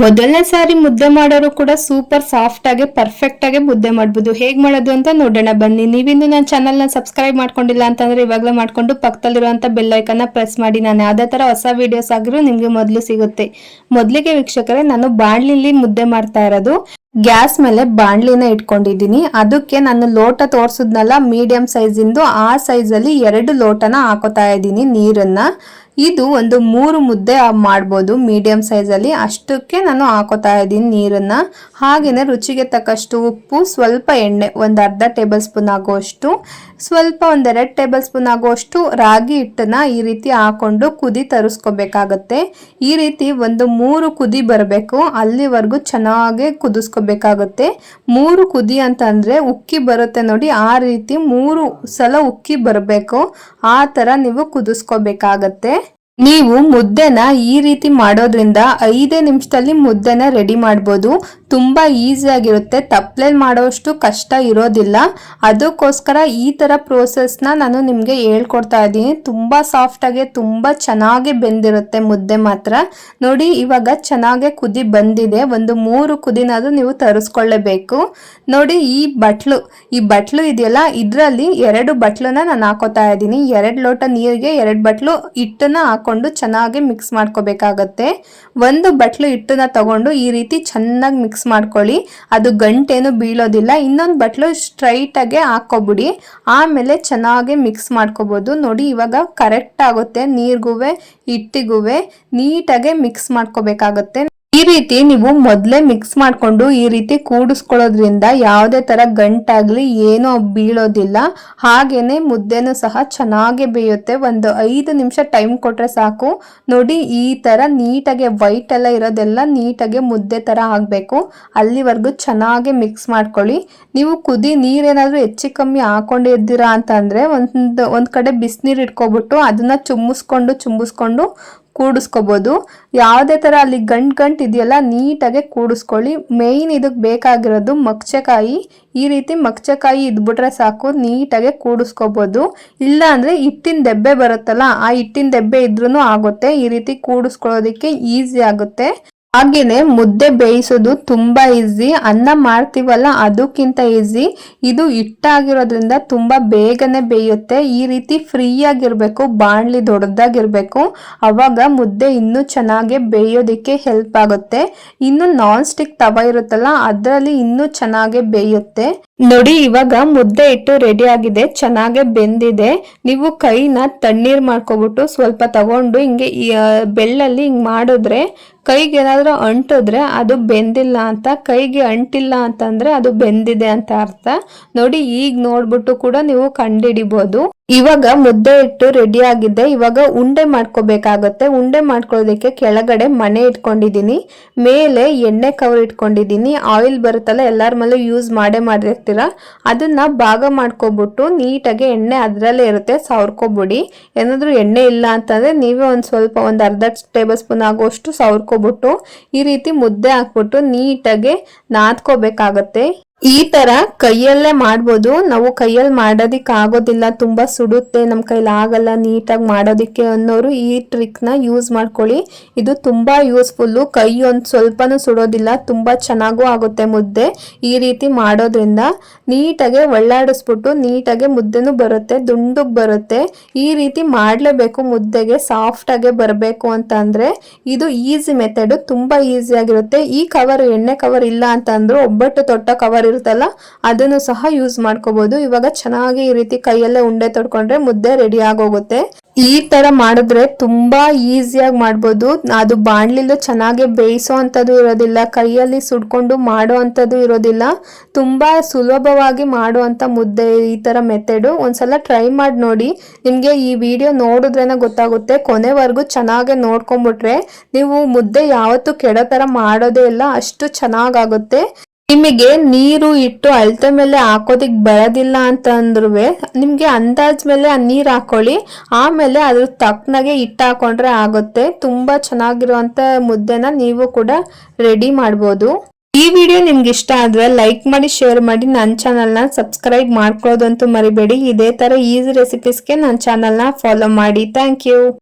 ಮೊದಲನೇ ಸಾರಿ ಮುದ್ದೆ ಮಾಡೋರು ಕೂಡ ಸೂಪರ್ ಸಾಫ್ಟ್ ಆಗಿ ಪರ್ಫೆಕ್ಟ್ ಆಗಿ ಮುದ್ದೆ ಮಾಡಬಹುದು ಹೇಗ್ ಮಾಡೋದು ಅಂತ ನೋಡೋಣ. ಬನ್ನಿ, ನೀವಿನ್ನು ನನ್ನ ಚಾನಲ್ನ ಸಬ್ಸ್ಕ್ರೈಬ್ ಮಾಡ್ಕೊಂಡಿಲ್ಲ ಅಂತಂದ್ರೆ ಇವಾಗಲೇ ಮಾಡ್ಕೊಂಡು ಪಕ್ಕದಲ್ಲಿರುವಂತ ಬೆಲ್ ಐಕನ್ನ ಪ್ರೆಸ್ ಮಾಡಿ. ನಾನು ಯಾವ್ದೇ ತರ ಹೊಸ ವಿಡಿಯೋಸ್ ಆಗಿರೋ ನಿಮ್ಗೆ ಮೊದಲು ಸಿಗುತ್ತೆ. ಮೊದಲಿಗೆ ವೀಕ್ಷಕರೇ, ನಾನು ಬಾಣ್ಲಿಲಿ ಮುದ್ದೆ ಮಾಡ್ತಾ ಇರೋದು. ಗ್ಯಾಸ್ ಮೇಲೆ ಬಾಣ್ಲಿನ ಇಟ್ಕೊಂಡಿದ್ದೀನಿ. ಅದಕ್ಕೆ ನಾನು ಲೋಟ ತೋರ್ಸಿದ್ನಲ್ಲ ಮೀಡಿಯಂ ಸೈಜ್ ಇಂದು, ಆ ಸೈಜ್ ಅಲ್ಲಿ ಎರಡು ಲೋಟನ ಹಾಕೋತಾ ಇದ್ದೀನಿ ನೀರನ್ನ. ಇದು ಒಂದು ಮೂರು ಮುದ್ದೆ ಮಾಡ್ಬೋದು ಮೀಡಿಯಂ ಸೈಜಲ್ಲಿ ಅಷ್ಟಕ್ಕೆ ನಾನು ಹಾಕೋತಾ ಇದ್ದೀನಿ ನೀರನ್ನ. ಹಾಗೆಯೇ ರುಚಿಗೆ ತಕ್ಕಷ್ಟು ಉಪ್ಪು, ಸ್ವಲ್ಪ ಎಣ್ಣೆ, ಒಂದು ಅರ್ಧ ಟೇಬಲ್ ಸ್ಪೂನ್ ಆಗುವಷ್ಟು ಸ್ವಲ್ಪ ಒಂದೆರಡು ಟೇಬಲ್ ಸ್ಪೂನ್ ಆಗುವಷ್ಟು ರಾಗಿ ಹಿಟ್ಟನ್ನು ಈ ರೀತಿ ಹಾಕೊಂಡು ಕುದಿ ತರಿಸ್ಕೋಬೇಕಾಗತ್ತೆ. ಈ ರೀತಿ ಒಂದು ಮೂರು ಕುದಿ ಬರಬೇಕು. ಅಲ್ಲಿವರೆಗೂ ಚೆನ್ನಾಗಿ ಕುದಿಸ್ಕೋಬೇಕಾಗುತ್ತೆ. ಮೂರು ಕುದಿ ಅಂತಂದರೆ ಉಕ್ಕಿ ಬರುತ್ತೆ ನೋಡಿ, ಆ ರೀತಿ ಮೂರು ಸಲ ಉಕ್ಕಿ ಬರಬೇಕು. ಆ ಥರ ನೀವು ಕುದಿಸ್ಕೋಬೇಕಾಗತ್ತೆ. ನೀವು ಮುದ್ದೆನ ಈ ರೀತಿ ಮಾಡೋದ್ರಿಂದ ಐದೇ ನಿಮಿಷದಲ್ಲಿ ಮುದ್ದೆನ ರೆಡಿ ಮಾಡ್ಬೋದು. ತುಂಬ ಈಸಿಯಾಗಿರುತ್ತೆ ತಪ್ಪಲೆಲ್ ಮಾಡೋಷ್ಟು ಕಷ್ಟ ಇರೋದಿಲ್ಲ. ಅದಕ್ಕೋಸ್ಕರ ಈ ಥರ ಪ್ರೋಸೆಸ್ನ ನಾನು ನಿಮಗೆ ಹೇಳ್ಕೊಡ್ತಾ ಇದ್ದೀನಿ. ತುಂಬ ಸಾಫ್ಟ್ ತುಂಬ ಚೆನ್ನಾಗಿ ಬೆಂದಿರುತ್ತೆ ಮುದ್ದೆ ಮಾತ್ರ. ನೋಡಿ, ಇವಾಗ ಚೆನ್ನಾಗೆ ಕುದಿ ಬಂದಿದೆ. ಒಂದು ಮೂರು ಕುದಿನಾದರೂ ನೀವು ತರಿಸ್ಕೊಳ್ಳೇಬೇಕು. ನೋಡಿ, ಈ ಬಟ್ಲು ಈ ಬಟ್ಲು ಇದೆಯಲ್ಲ, ಇದರಲ್ಲಿ ಎರಡು ಬಟ್ಲನ್ನ ನಾನು ಹಾಕೋತಾ ಇದ್ದೀನಿ. ಎರಡು ಲೋಟ ನೀರಿಗೆ ಎರಡು ಬಟ್ಲು ಹಿಟ್ಟನ್ನ ಹಾಕೊಂಡು ಚೆನ್ನಾಗಿ ಮಿಕ್ಸ್ ಮಾಡ್ಕೋಬೇಕಾಗತ್ತೆ. ಒಂದು ಬಟ್ಲು ಹಿಟ್ಟನ್ನ ತಗೊಂಡು ಈ ರೀತಿ ಚೆನ್ನಾಗಿ ಮಿಕ್ಸ್ ಮಾಡ್ಕೊಳ್ಳಿ. ಅದು ಗಂಟೇನು ಬೀಳೋದಿಲ್ಲ. ಇನ್ನೊಂದು ಬಟ್ಲು ಸ್ಟ್ರೈಟ್ ಆಗಿ ಹಾಕೋಬಿಡಿ ಆಮೇಲೆ ಚೆನ್ನಾಗಿ ಮಿಕ್ಸ್ ಮಾಡ್ಕೋಬೋದು. ನೋಡಿ ಇವಾಗ ಕರೆಕ್ಟ್ ಆಗುತ್ತೆ. ನೀರಿಗೂ ಹಿಟ್ಟಿಗೂ ನೀಟಾಗೆ ಮಿಕ್ಸ್ ಮಾಡ್ಕೋಬೇಕಾಗತ್ತೆ. ರೀತಿ ನೀವು ಮೊದಲೇ ಮಿಕ್ಸ್ ಮಾಡಿಕೊಂಡು ಈ ರೀತಿ ಕೂಡಿಸ್ಕೊಳ್ಳೋದ್ರಿಂದ ಯಾವುದೇ ಥರ ಗಂಟಾಗಲಿ ಏನೂ ಬೀಳೋದಿಲ್ಲ. ಹಾಗೇನೆ ಮುದ್ದೆನೂ ಸಹ ಚೆನ್ನಾಗಿ ಬೇಯುತ್ತೆ. ಒಂದು ಐದು ನಿಮಿಷ ಟೈಮ್ ಕೊಟ್ಟರೆ ಸಾಕು. ನೋಡಿ ಈ ಥರ ನೀಟಾಗಿ ವೈಟ್ ಎಲ್ಲ ಇರೋದೆಲ್ಲ ನೀಟಾಗಿ ಮುದ್ದೆ ಥರ ಆಗಬೇಕು. ಅಲ್ಲಿವರೆಗೂ ಚೆನ್ನಾಗಿ ಮಿಕ್ಸ್ ಮಾಡ್ಕೊಳ್ಳಿ. ನೀವು ಕುದಿ ನೀರೇನಾದರೂ ಹೆಚ್ಚು ಕಮ್ಮಿ ಹಾಕೊಂಡಿದ್ದೀರಾ ಅಂತಂದರೆ ಒಂದು ಒಂದು ಕಡೆ ಬಿಸಿನೀರು ಇಟ್ಕೊಬಿಟ್ಟು ಅದನ್ನು ಚುಮ್ಮಿಸ್ಕೊಂಡು ಚುಮ್ಮಿಸ್ಕೊಂಡು ಕೂಡಿಸ್ಕೋಬೋದು. ಯಾವುದೇ ಥರ ಅಲ್ಲಿ ಗಂಟು ಗಂಟು ಇದೆಯಲ್ಲ, ನೀಟಾಗಿ ಕೂಡಿಸ್ಕೊಳ್ಳಿ. ಮೇಯ್ನ್ ಇದಕ್ಕೆ ಬೇಕಾಗಿರೋದು ಮಕ್ಚಕಾಯಿ ಈ ರೀತಿ ಮಕ್ಚಕಾಯಿ ಇದ್ಬಿಟ್ರೆ ಸಾಕು, ನೀಟಾಗಿ ಕೂಡಿಸ್ಕೋಬೋದು. ಇಲ್ಲ ಅಂದರೆ ಹಿಟ್ಟಿನ ದೆಬ್ಬೆ ಬರುತ್ತಲ್ಲ, ಆ ಹಿಟ್ಟಿನ ದೆಬ್ಬೆ ಇದ್ರೂ ಆಗುತ್ತೆ. ಈ ರೀತಿ ಕೂಡಿಸ್ಕೊಳ್ಳೋದಕ್ಕೆ ಈಸಿ ಆಗುತ್ತೆ. ಹಾಗೇನೆ ಮುದ್ದೆ ಬೇಯಿಸೋದು ತುಂಬಾ ಈಸಿ ಅನ್ನ ಮಾಡ್ತೀವಲ್ಲ ಅದಕ್ಕಿಂತ ಈಸಿ ಇದು ಹಿಟ್ಟಾಗಿರೋದ್ರಿಂದ ತುಂಬಾ ಬೇಗನೆ ಬೇಯುತ್ತೆ. ಈ ರೀತಿ ಫ್ರೀ ಆಗಿರ್ಬೇಕು ಬಾಣ್ಲಿ ದೊಡ್ಡದಾಗಿರ್ಬೇಕು. ಅವಾಗ ಮುದ್ದೆ ಇನ್ನೂ ಚೆನ್ನಾಗಿ ಬೇಯೋದಿಕ್ಕೆ ಹೆಲ್ಪ್ ಆಗುತ್ತೆ. ಇನ್ನು ನಾನ್ ಸ್ಟಿಕ್ ತವ ಇರುತ್ತಲ್ಲ, ಅದರಲ್ಲಿ ಇನ್ನೂ ಚೆನ್ನಾಗಿ ಬೇಯುತ್ತೆ. ನೋಡಿ, ಇವಾಗ ಮುದ್ದೆ ಇಟ್ಟು ರೆಡಿ ಆಗಿದೆ, ಚೆನ್ನಾಗೆ ಬೆಂದಿದೆ. ನೀವು ಕೈನ ತಣ್ಣೀರ್ ಮಾಡ್ಕೊಬಿಟ್ಟು ಸ್ವಲ್ಪ ತಗೊಂಡು ಹಿಂಗೆ ಬೆಳ್ಳಲ್ಲಿ ಹಿಂಗ್ ಮಾಡಿದ್ರೆ ಕೈಗೆ ಏನಾದರೂ ಅಂಟಿದ್ರೆ ಅದು ಬೆಂದಿಲ್ಲ ಅಂತ, ಕೈಗೆ ಅಂಟಿಲ್ಲ ಅಂತಂದ್ರೆ ಅದು ಬೆಂದಿದೆ ಅಂತ ಅರ್ಥ. ನೋಡಿ, ಈಗ ನೋಡ್ಬಿಟ್ಟು ಕೂಡ ನೀವು ಕಂಡಿಡಿಬಹುದು ಇವಾಗ ಮುದ್ದೆ ಇಟ್ಟು ರೆಡಿ ಆಗಿದೆ. ಇವಾಗ ಉಂಡೆ ಮಾಡ್ಕೋಬೇಕಾಗತ್ತೆ. ಉಂಡೆ ಮಾಡ್ಕೊಳ್ಳೋದಕ್ಕೆ ಕೆಳಗಡೆ ಮನೆ ಇಟ್ಕೊಂಡಿದ್ದೀನಿ. ಮೇಲೆ ಎಣ್ಣೆ ಕವರ್ ಇಟ್ಕೊಂಡಿದ್ದೀನಿ. ಆಯಿಲ್ ಬರುತ್ತಲ್ಲ, ಎಲ್ಲರ ಮೇಲೆ ಯೂಸ್ ಮಾಡೇ ಮಾಡಿರ್ತೀರ. ಅದನ್ನ ಭಾಗ ಮಾಡ್ಕೊಬಿಟ್ಟು ನೀಟಾಗಿ ಎಣ್ಣೆ ಅದರಲ್ಲೇ ಇರುತ್ತೆ, ಸವರ್ಕೊಬಿಡಿ. ಏನಾದರೂ ಎಣ್ಣೆ ಇಲ್ಲ ಅಂತಂದರೆ ನೀವೇ ಒಂದು ಸ್ವಲ್ಪ ಒಂದು ಅರ್ಧ ಟೇಬಲ್ ಸ್ಪೂನ್ ಆಗುವಷ್ಟು ಸವರ್ಕೊಬಿಟ್ಟು ಈ ರೀತಿ ಮುದ್ದೆ ಹಾಕ್ಬಿಟ್ಟು ನೀಟಾಗಿ ನಾದ್ಕೋಬೇಕಾಗತ್ತೆ. ಈ ತರ ಕೈಯಲ್ಲೇ ಮಾಡ್ಬೋದು. ನಾವು ಕೈಯಲ್ಲಿ ಮಾಡೋದಿಕ್ ಆಗೋದಿಲ್ಲ ತುಂಬಾ ಸುಡುತ್ತೆ. ನಮ್ಮ ಕೈಲಿ ಆಗಲ್ಲ ನೀಟಾಗಿ ಮಾಡೋದಿಕ್ಕೆ ಅನ್ನೋರು ಈ ಟ್ರಿಕ್ನ ಯೂಸ್ ಮಾಡ್ಕೊಳ್ಳಿ. ಇದು ತುಂಬಾ ಯೂಸ್ಫುಲ್ಲು ಕೈ ಒಂದು ಸ್ವಲ್ಪನೂ ಸುಡೋದಿಲ್ಲ. ತುಂಬಾ ಚೆನ್ನಾಗೂ ಆಗುತ್ತೆ ಮುದ್ದೆ. ಈ ರೀತಿ ಮಾಡೋದ್ರಿಂದ ನೀಟಾಗೆ ಒಳ್ಳಾಡಿಸ್ಬಿಟ್ಟು ನೀಟಾಗೆ ಮುದ್ದೆನೂ ಬರುತ್ತೆ, ದುಂಡುಗ್ ಬರುತ್ತೆ. ಈ ರೀತಿ ಮಾಡ್ಲೇಬೇಕು ಮುದ್ದೆಗೆ ಸಾಫ್ಟ್ ಆಗಿ ಬರಬೇಕು ಅಂತ ಅಂದ್ರೆ ಇದು ಈಸಿ ಮೆಥಡ್ ತುಂಬಾ ಈಸಿ ಆಗಿರುತ್ತೆ. ಈ ಕವರ್ ಎಣ್ಣೆ ಕವರ್ ಇಲ್ಲ ಅಂತ ಅಂದ್ರು ಒಬ್ಬಟ್ಟು ತೊಟ್ಟ ಕವರ್ ಇರುತ್ತಲ್ಲ, ಅದನ್ನು ಸಹ ಯೂಸ್ ಮಾಡ್ಕೋಬಹುದು ಇವಾಗ ಚೆನ್ನಾಗಿ ಈ ರೀತಿ ಕೈಯಲ್ಲೇ ಉಂಡೆ ತೊಡ್ಕೊಂಡ್ರೆ ಮುದ್ದೆ ರೆಡಿ ಆಗೋಗುತ್ತೆ. ಈ ತರ ಮಾಡಿದ್ರೆ ತುಂಬಾ ಈಸಿಯಾಗಿ ಮಾಡ್ಬೋದು. ಅದು ಬಾಣ್ಲಿಲು ಚೆನ್ನಾಗಿ ಬೇಯಿಸೋ ಅಂತದ್ದು ಇರೋದಿಲ್ಲ, ಕೈಯಲ್ಲಿ ಸುಡ್ಕೊಂಡು ಮಾಡೋ ಅಂತದ್ದು ಇರೋದಿಲ್ಲ. ತುಂಬಾ ಸುಲಭವಾಗಿ ಮಾಡುವಂತ ಮುದ್ದೆ ಈ ತರ ಮೆಥಡ್ ಒಂದ್ಸಲ ಟ್ರೈ ಮಾಡಿ ನೋಡಿ. ನಿಮ್ಗೆ ಈ ವಿಡಿಯೋ ನೋಡಿದ್ರೇನೆ ಗೊತ್ತಾಗುತ್ತೆ. ಕೊನೆವರೆಗೂ ಚೆನ್ನಾಗಿ ನೋಡ್ಕೊಂಡ್ಬಿಟ್ರೆ ನೀವು ಮುದ್ದೆ ಯಾವತ್ತೂ ಕೆಡೋ ತರ ಮಾಡೋದೇ ಇಲ್ಲ, ಅಷ್ಟು ಚೆನ್ನಾಗಾಗುತ್ತೆ. ನಿಮಗೆ ನೀರು ಇಟ್ಟು ಅಳತೆ ಮೇಲೆ ಹಾಕೋದಿಕ್ ಬರೋದಿಲ್ಲ ಅಂತ ಅಂದ್ರೂ ನಿಮಗೆ ಅಂದಾಜ್ ಮೇಲೆ ಆ ನೀರು ಹಾಕೊಳ್ಳಿ, ಆಮೇಲೆ ಅದ್ರ ತಕ್ಕನಾಗೆ ಇಟ್ಟು ಹಾಕೊಂಡ್ರೆ ಆಗುತ್ತೆ. ತುಂಬಾ ಚೆನ್ನಾಗಿರುವಂಥ ಮುದ್ದೆನ ನೀವು ಕೂಡ ರೆಡಿ ಮಾಡ್ಬೋದು. ಈ ವಿಡಿಯೋ ನಿಮ್ಗೆ ಇಷ್ಟ ಆದರೆ ಲೈಕ್ ಮಾಡಿ ಶೇರ್ ಮಾಡಿ ನನ್ನ ಚಾನಲ್ನ ಸಬ್ಸ್ಕ್ರೈಬ್ ಮಾಡ್ಕೊಳ್ಳೋದಂತೂ ಮರಿಬೇಡಿ. ಇದೇ ಥರ ಈಸಿ ರೆಸಿಪೀಸ್ಗೆ ನನ್ನ ಚಾನಲ್ನ ಫಾಲೋ ಮಾಡಿ. Thank you